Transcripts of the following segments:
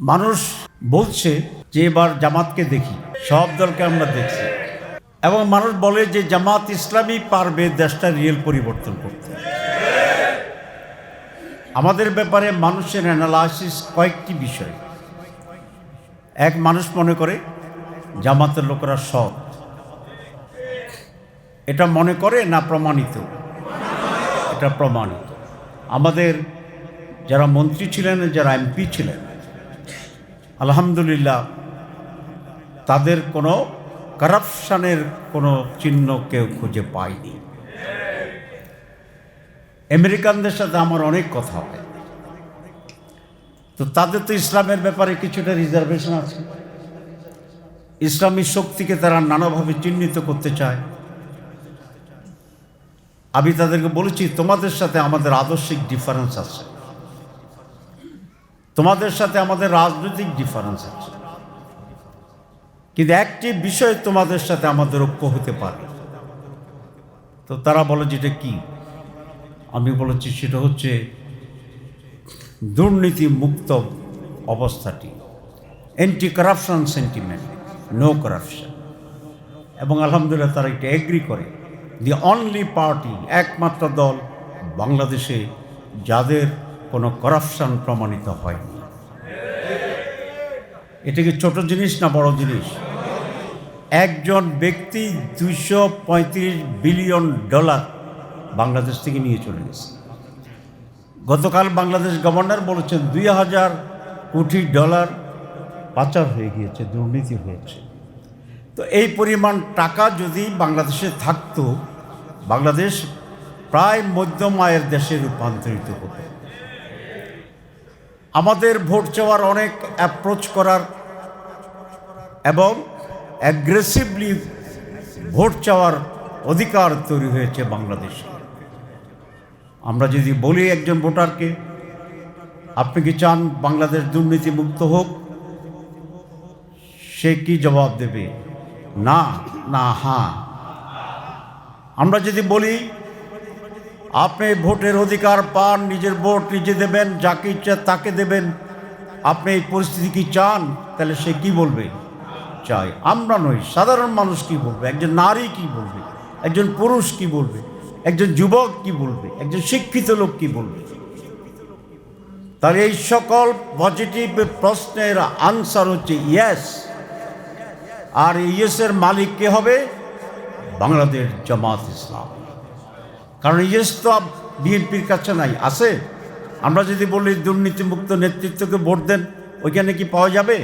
মানুষ বলছে যে এবার জামাতকে দেখি। সব দলকে আমরা দেখছি। এবং মানুষ বলে যে জামাত ইসলামী পারবে দেশটা রিয়েল পরিবর্তন করতে। আমাদের ব্যাপারে মানুষের অ্যানালাইসিস কয়েকটি বিষয়। এক, মানুষ মনে করে জামাতের লোকেরা সৎ। এটা মনে করে না প্রমাণিত? এটা প্রমাণিত। আমাদের যারা মন্ত্রী ছিলেন, যারা এমপি ছিলেন আলহামদুলিল্লাহ, তাদের কোনো কারাপশানের কোনো চিহ্ন কেউ খুঁজে পায়নি। আমেরিকানদের সাথে আমার অনেক কথা হয়। তো তাদের তো ইসলামের ব্যাপারে কিছুটা রিজার্ভেশন আছে। ইসলামী শক্তিকে তারা নানাভাবে চিহ্নিত করতে চায়। আমি তাদেরকে বলেছি, তোমাদের সাথে আমাদের আদর্শিক ডিফারেন্স আছে। তোমাদের সাথে আমাদের রাজনৈতিক ডিফারেন্স আছে। কিন্তু একটি বিষয় তোমাদের সাথে আমাদের ঐক্য হতে পারে। তো তারা বলে যেটা কি? আমি বলেছি সেটা হচ্ছে দুর্নীতি মুক্ত অবস্থাটি। Anti corruption sentiment no corruption এবং আলহামদুলিল্লাহ তারা এটা এগ্রি করে। দি অনলি পার্টি একমাত্র দল বাংলাদেশে যাদের কোনো করাপশন প্রমাণিত হয়নি। এটা কি ছোট জিনিস না বড় জিনিস? একজন ব্যক্তি দুইশো পঁয়ত্রিশ বিলিয়ন ডলার বাংলাদেশ থেকে নিয়ে চলে গেছে। গতকাল বাংলাদেশ গভর্নর বলেছেন দুই হাজার কোটি ডলার পাচার হয়ে গিয়েছে, দুর্নীতি হয়েছে। তো এই পরিমাণ টাকা যদি বাংলাদেশে থাকতো, বাংলাদেশ প্রায় মধ্যম আয়ের দেশে রূপান্তরিত হতো। আমাদের ভোট চাওয়ার অনেক অ্যাপ্রোচ করার এবং অ্যাগ্রেসিভলি ভোট চাওয়ার অধিকার তৈরি হয়েছে বাংলাদেশে। আমরা যদি বলি একজন ভোটারকে, আপনি কি চান বাংলাদেশ দুর্নীতি মুক্ত হোক? সে কি জবাব দেবে? না না হ্যাঁ। আমরা যদি বলি আপনি ভোটের অধিকার পান, নিজের ভোট নিজে দেবেন যাকে ইচ্ছা তাকে দেবেন। আপনি এই পরিস্থিতি কি চান? তাহলে সে কি বলবে? চাই। আমরা নই, সাধারণ মানুষ কি বলবে? একজন নারী কি বলবে? একজন পুরুষ কি বলবে? একজন যুবক কি বলবে? একজন শিক্ষিত লোক কি বলবে? তাহলে এই সকল পজিটিভ প্রশ্নের আনসার হচ্ছে ইয়েস আর ইয়েসের মালিক কে হবে? বাংলাদেশ জামাত ইসলাম। কারণ ইয়েস তো বিএনপির কাছে নাই, আছে? আমরা যদি বলি দুর্নীতিমুক্ত নেতৃত্বকে ভোট দেন, ওইখানে কি পাওয়া যাবে?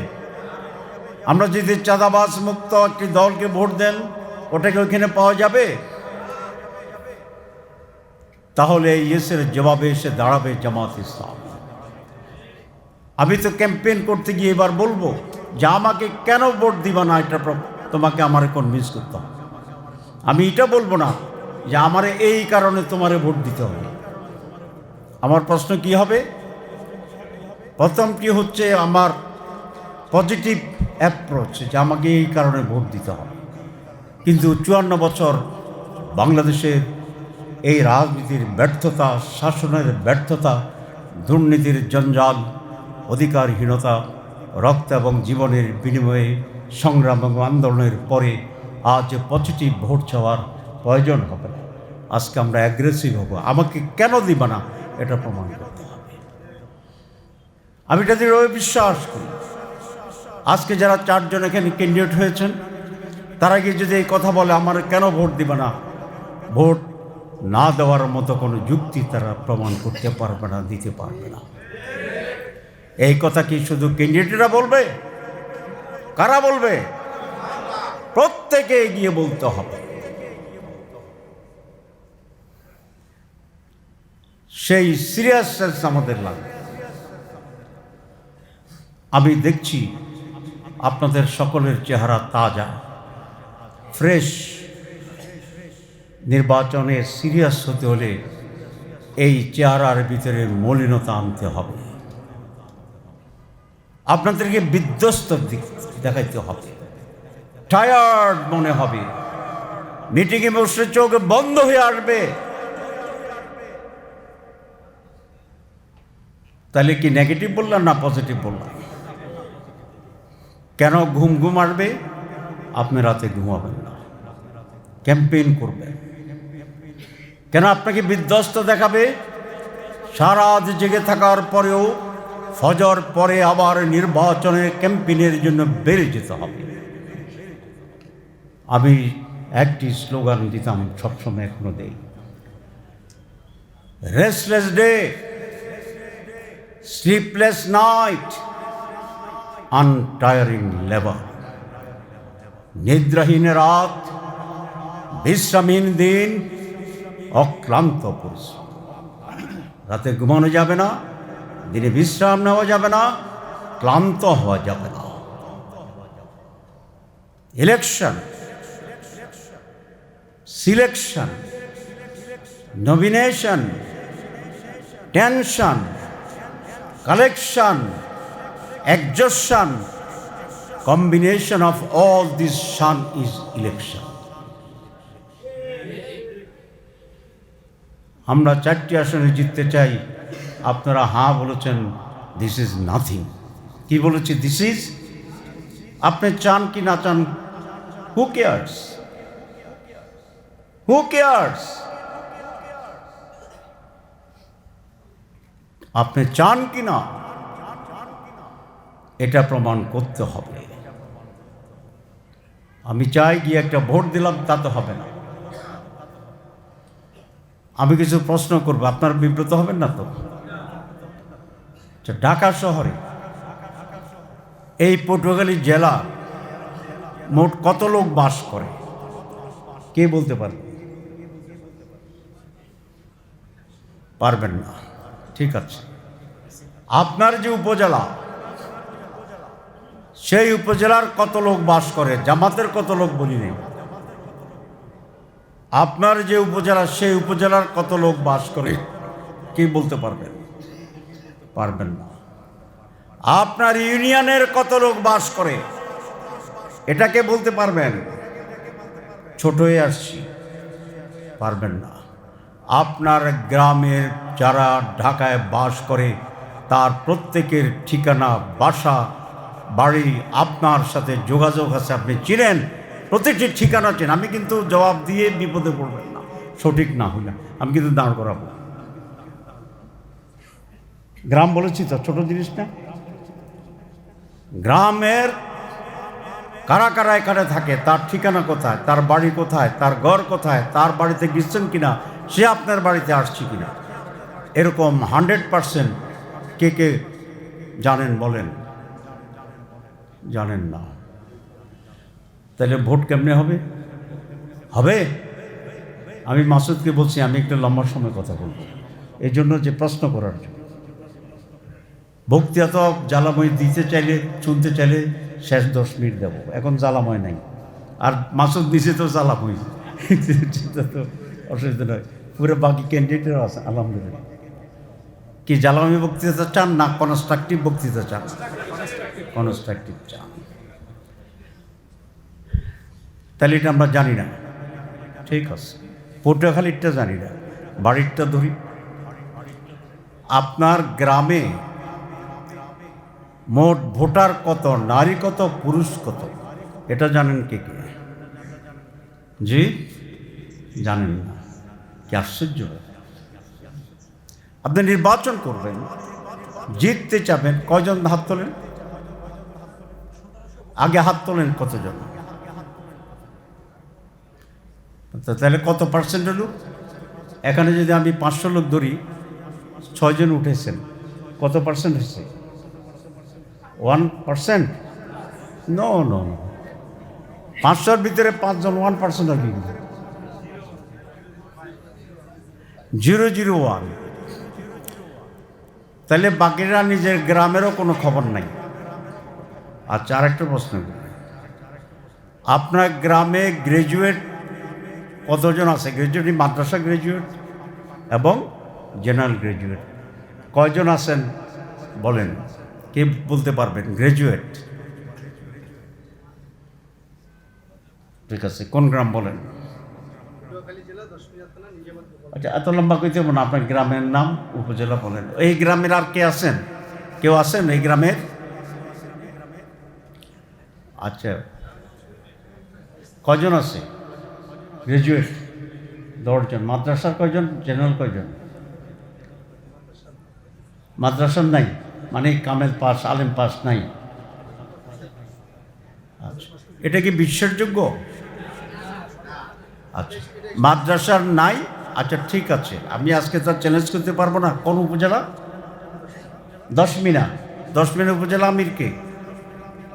আমরা যদি চাঁদাবাস মুক্ত একটি দলকে ভোট দেন ওটাকে ওইখানে পাওয়া যাবে? তাহলে ইয়েসের জবাবে এসে দাঁড়াবে জামাত ইসলাম। আমি তো ক্যাম্পেইন করতে গিয়ে এবার বলব, যে আমাকে কেন ভোট দিবা না? এটা তোমাকে আমার কনভিন্স করতে হবে। আমি এটা বলব না যে আমারে এই কারণে তোমারে ভোট দিতে হবে। আমার প্রশ্ন কি হবে? প্রথমটি হচ্ছে আমার পজিটিভ অ্যাপ্রোচ যে আমাকে এই কারণে ভোট দিতে হবে। কিন্তু চুয়ান্ন বছর বাংলাদেশের এই রাজনীতির ব্যর্থতা, শাসনের ব্যর্থতা, দুর্নীতির জঞ্জাল, অধিকারহীনতা, রক্ত এবং জীবনের বিনিময়ে সংগ্রাম এবং আন্দোলনের পরে আজ পজিটিভ ভোট চাওয়ার প্রয়োজন হবে। আজকে আমরা অ্যাগ্রেসিভ হব। আমাকে কেন দিবা না? এটা প্রমাণ করতে হবে। আমি এটা দৃঢ় বিশ্বাস করি। আজকে যারা চারজন এখানে ক্যান্ডিডেট হয়েছেন, তারা গিয়ে যদি এই কথা বলে, আমার কেন ভোট দিবে না? ভোট না দেওয়ার মতো কোনো যুক্তি তারা প্রমাণ করতে পারবে না, দিতে পারবে না। এই কথা কি শুধু ক্যান্ডিডেটরা বলবে? কারা বলবে? প্রত্যেকে গিয়ে বলতে হবে। সেই সিরিয়াসনেস আমাদের লাগবে আমি দেখছি আপনাদের সকলের চেহারা তাজা ফ্রেশ নির্বাচনে সিরিয়াস হতে হলে এই চেহারার ভিতরে মলিনতা আনতে হবে। আপনাদেরকে বিধ্বস্ত দেখাইতে হবে। টায়ার্ড মনে হবে। মিটিংয়ে বসে চোখ বন্ধ হয়ে আসবে। তাহলে কি নেগেটিভ বললাম না পজিটিভ বললাম? কেন ঘুম ঘুম আসবে? আপনি রাতে ঘুমাবেন না। ক্যাম্পেইন করবেন। কেন আপনাকে বিধ্বস্ত দেখাবে? সারা জেগে থাকার পরেও ফজর পরে আবার নির্বাচনের ক্যাম্পেইনের জন্য বেড়ে যেতে হবে। আমি একটি স্লোগান দিতাম, সবসময় এখনও দেই। Restless day sleepless night untiring labour নিদ্রাহীন রাত বিশ্রামহীন দিন অক্লান্ত পরিশ্রম রাতে ঘুমানো যাবে না দিনে বিশ্রাম নেওয়া যাবে না ক্লান্ত হওয়া যাবে না election selection nomination tension collection exhaustion, combination of all this sun is election. আমরা চারটি আসনে জিততে চাই। আপনারা হাঁ বলেছেন দিস ইজ নাথিং কি বলেছি? দিস ইজ আপনি চান কি না চান হু কেয়ার্স হু কেয়ার্স আপনি চান কি না এটা প্রমাণ করতে হবে। আমি চাই গিয়ে একটা ভোট দিলাম তা তো হবে না। আমি কিছু প্রশ্ন করব আপনার বিব্রত হবেন না তো? আচ্ছা, ঢাকা শহরে এই পটুয়াখালী জেলা মোট কত লোক বাস করে? কে বলতে পারবে? পারবেন না। ঠিক আছে। আপনার যে উপজেলা, সেই উপজেলার কত লোক বাস করে, জামাতের কত লোক বলি নেই। আপনার যে উপজেলা, সেই উপজেলার কত লোক বাস করে, কি বলতে পারবেন পারবেন না। আপনার ইউনিয়নের কত লোক বাস করে এটাকে বলতে পারবেন? ছোট হয়ে আসছি। পারবেন না। আপনার গ্রামের যারা ঢাকায় বাস করে, তার প্রত্যেকের ঠিকানা, বাসা, বাড়ি আপনার সাথে যোগাযোগ আছে। আপনি চিনেন, প্রত্যেকটি ঠিকানা চেন আমি কিন্তু জবাব দিয়ে বিপদে পড়বেন না। সঠিক না হইলে আমি কিন্তু দাঁড় করাবো গ্রাম বলেছি তো, ছোট জিনিস না? গ্রামের কারা কারা এখানে থাকে, তার ঠিকানা কোথায়, তার বাড়ি কোথায়, তার ঘর কোথায়, তার বাড়িতে গেছেন কিনা সে আপনার বাড়িতে আসছে কিনা? এরকম হান্ড্রেড পারসেন্ট কে কে জানেন, বলেন? জানেন না। তাহলে ভোট কেমনে হবে? হবে? আমি মাসুদকে বলছি, আমি একটু লম্বা সময় কথা বলব। এই জন্য যে প্রশ্ন করার জন্য। বক্তৃতা তো জ্বালাময় দিতে চাইলে চুনতে চাইলে শেষ দশ মিনিট দেবো। এখন জ্বালাময় নাই। আর মাসুদ দিছে তো জ্বালাময়। তো অসুবিধা নয়। পুরো বাকি ক্যান্ডিডেটও আছে, আলহামদুলিল্লাহ। কি জ্বালাময় বক্তৃতা চান না কনস্ট্রাকটিভ বক্তৃতা চান? কনস্ট্রাকটিভ চান। তাহলে এটা আমরা জানি না। ঠিক আছে। পটুয়াখালীরটা জানি না। বাড়িরটা ধরি। আপনার গ্রামে মোট ভোটার কত, নারী কত, পুরুষ কত? এটা জানেন কে কে? জি? জানেন না। কি আশ্চর্য আপনি নির্বাচন করবেন, জিততে চাবেন, কয়জন হাত তোলেন? আগে হাত তোলেন কতজন? তাহলে কত পার্সেন্ট লোক এখানে যদি আমি পাঁচশো লোক ধরি, ছয়জন উঠেছেন, কত পার্সেন্ট হয়েছে? ওয়ান পার্সেন্ট নো নো পাঁচশোর ভিতরে পাঁচজন ওয়ান পার্সেন্ট আর কি। Zero zero one. তাহলে বাকিরা নিজের গ্রামেরও কোনো খবর নাই। আচ্ছা আরেকটা প্রশ্ন। আপনার গ্রামে গ্রাজুয়েট কতজন আছে? গ্রাজুয়েট মাদ্রাসা গ্রাজুয়েট এবং জেনারেল গ্রাজুয়েট? কয়জন আছেন? বলেন। কে বলতে পারবেন? গ্রাজুয়েট। ঠিক আছে, কোন গ্রাম বলেন? আচ্ছা এত লম্বা কইতে হবে না, আপনার গ্রামের নাম উপজেলা বলেন। এই গ্রামের আর কে আছেন? কেউ আছেন এই গ্রামের? আচ্ছা কজন আছে? গ্রাজুয়েট, দশজন। মাদ্রাসার কয়জন? জেনারেল কয়জন? মাদ্রাসার নাই? মানে কামেল পাস, আলেম পাস নাই? আচ্ছা। এটা কি বিশ্বাসযোগ্য? আচ্ছা। মাদ্রাসার নাই? আচ্ছা ঠিক আছে। আমি আজকে তার চ্যালেঞ্জ করতে পারব না। কোন উপজেলা? দশ মিনা দশ মিনা উপজেলা আমির কে?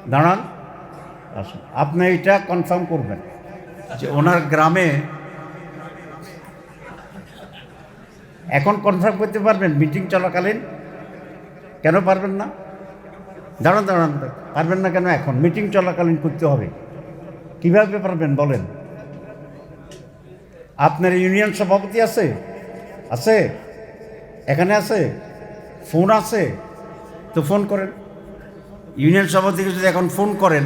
দাঁড়ান। আসুন। আপনি এটা কনফার্ম করবেন যে ওনার গ্রামে এখন কনফার্ম করতে পারবেন? মিটিং চলাকালীন? কেন পারবেন না? দাঁড়ান দাঁড়ান। পারবেন না কেন এখন? মিটিং চলাকালীন করতে হবে। কীভাবে পারবেন? বলেন। আপনার ইউনিয়ন সভাপতি আছে? আছে? এখানে আছে? ফোন আছে? তো ফোন করেন। ইউনিয়ন সভাপতিকে যদি এখন ফোন করেন,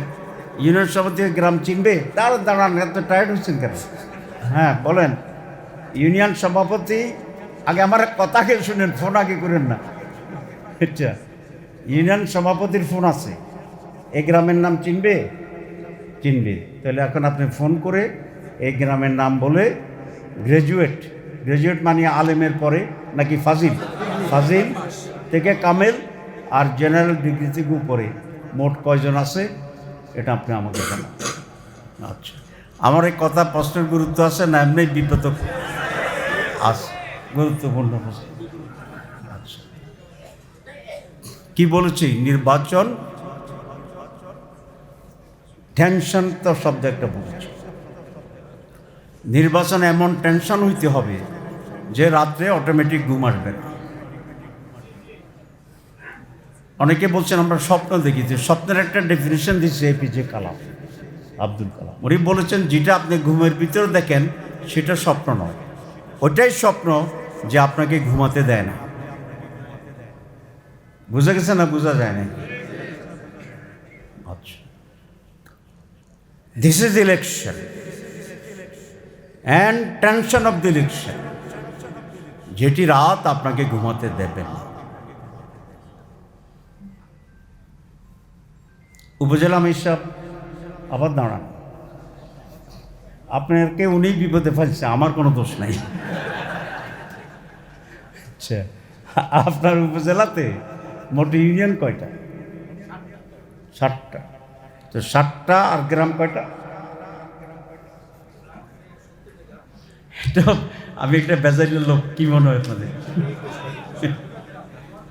ইউনিয়ন সভাপতি গ্রাম চিনবে? দাঁড়ান দাঁড়ান, এত টায়ার্ড হচ্ছেন কেন? হ্যাঁ বলেন। ইউনিয়ন সভাপতি, আগে আমার কথাকে শুনেন, ফোন আগে করেন না। আচ্ছা ইউনিয়ন সভাপতির ফোন আছে। এই গ্রামের নাম চিনবে? চিনবে। তাহলে এখন আপনি ফোন করে এই গ্রামের নাম বলে গ্র্যাজুয়েট গ্র্যাজুয়েট মানে আলেমের পরে নাকি ফাজিল? ফাজিল থেকে কামেল আর জেনারেল ডিগ্রি থেকে উপরে। মোট কয়জন আছে? এটা আপনি আমাকে জানান। আচ্ছা। আমার এই কথা প্রশ্নের গুরুত্ব আছে না, এমনি বিপদ আছে, গুরুত্বপূর্ণ প্রশ্ন। আচ্ছা। কি বলেছি? নির্বাচন? টেনশন তো শব্দ একটা বলেছি। নির্বাচন এমন টেনশন হইতে হবে যে রাত্রে অটোমেটিক ঘুম আসবে অনেকে বলছেন, আমরা স্বপ্ন দেখি যে স্বপ্নের একটা ডেফিনেশন দিচ্ছে এপিজে কালাম, আব্দুল কালাম। উনি বলেছেন, যেটা আপনি ঘুমের ভিতরে দেখেন, সেটা স্বপ্ন নয়। ওটাই স্বপ্ন যে আপনাকে ঘুমাতে দেয় না। বুঝা গেছে না বোঝা যায় না আচ্ছা। This is election and tension of the election যেটি রাত আপনাকে ঘুমাতে দেবে না। উপজেলা মিশাব আবার দাঁড়ান আপনাকে উনি বিপদে ফেলছে, আমার কোনো দোষ নাই। আচ্ছা আপনার উপজেলাতে মোট ইউনিয়ন কয়টা? ষাটটা তো ষাটটা আর গ্রাম কয়টা? এটা আমি একটা বেজাইলের লোক, কি মনে হয় আপনাদের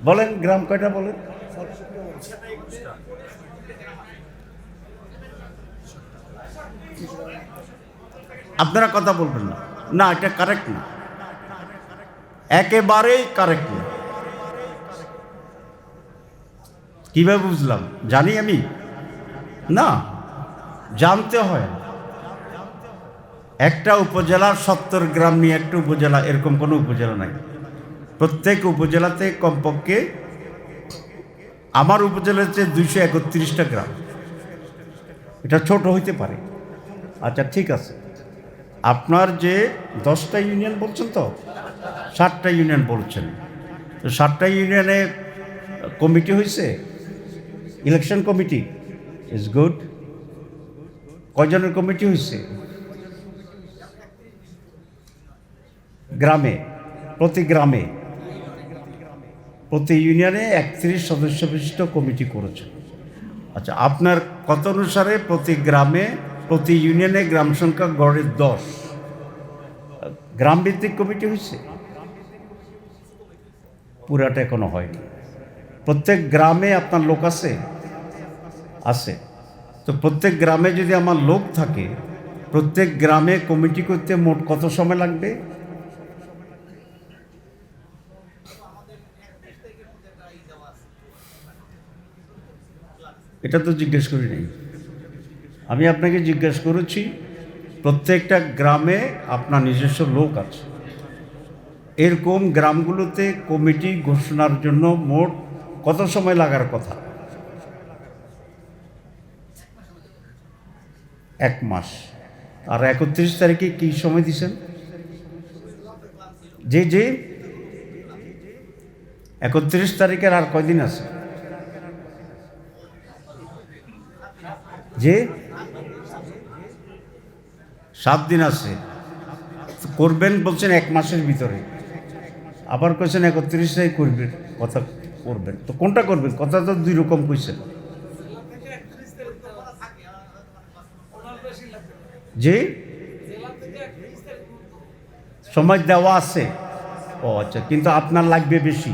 বলেন, গ্রাম কয়টা বলেন? আপনারা কথা বলবেন না। না, এটা কারেক্ট না। একেবারেই কারেক্ট না। কীভাবে বুঝলাম? জানি আমি। না, জানতে হয়। একটা উপজেলার সত্তর গ্রাম নিয়ে একটা উপজেলা, এরকম কোনো উপজেলা নাই। প্রত্যেক উপজেলাতে কমপক্ষে আমার উপজেলাতে দুইশো একত্রিশটা গ্রাম। এটা ছোট হইতে পারে। আচ্ছা ঠিক আছে। আপনার যে দশটা ইউনিয়ন বলছেন তো, ষাটটা ইউনিয়ন বলছেন। তো ষাটটা ইউনিয়নে কমিটি হয়েছে ইলেকশন কমিটি। ইজ গুড কয়জনের কমিটি হয়েছে গ্রামে, প্রতি গ্রামে, প্রতি ইউনিয়নে একত্রিশ সদস্য বিশিষ্ট কমিটি করেছে। আচ্ছা আপনার কত অনুসারে প্রতি গ্রামে, প্রতি ইউনিয়নে গ্রাম সংখ্যা গড়ে দশ। গ্রাম ভিত্তিক কমিটি হয়েছে? পুরাটা এখনও হয়নি। প্রত্যেক গ্রামে আপনার লোক আছে? আছে। তো প্রত্যেক গ্রামে যদি আমার লোক থাকে, প্রত্যেক গ্রামে কমিটি করতে মোট কত সময় লাগবে? এটা তো জিজ্ঞেস করি নাই। আমি আপনাকে জিজ্ঞেস করেছি, প্রত্যেকটা গ্রামে আপনার নিজস্ব লোক আছে। এরকম গ্রামগুলোতে কমিটি ঘোষণার জন্য মোট কত সময় লাগার কথা? এক মাস। আর একত্রিশ তারিখে কি সময় দিছেন যে যে। একত্রিশ তারিখের আর কয়দিন আছে? যে সাত দিন আছে। করবেন বলছেন এক মাসের ভিতরে। আবার কইছেন একত্রিশটাই করবেন কথা করবেন। তো কোনটা করবেন? কথা তো দুই রকম কইছেন। যে সময় দেওয়া আছে। ও আচ্ছা কিন্তু আপনার লাগবে বেশি।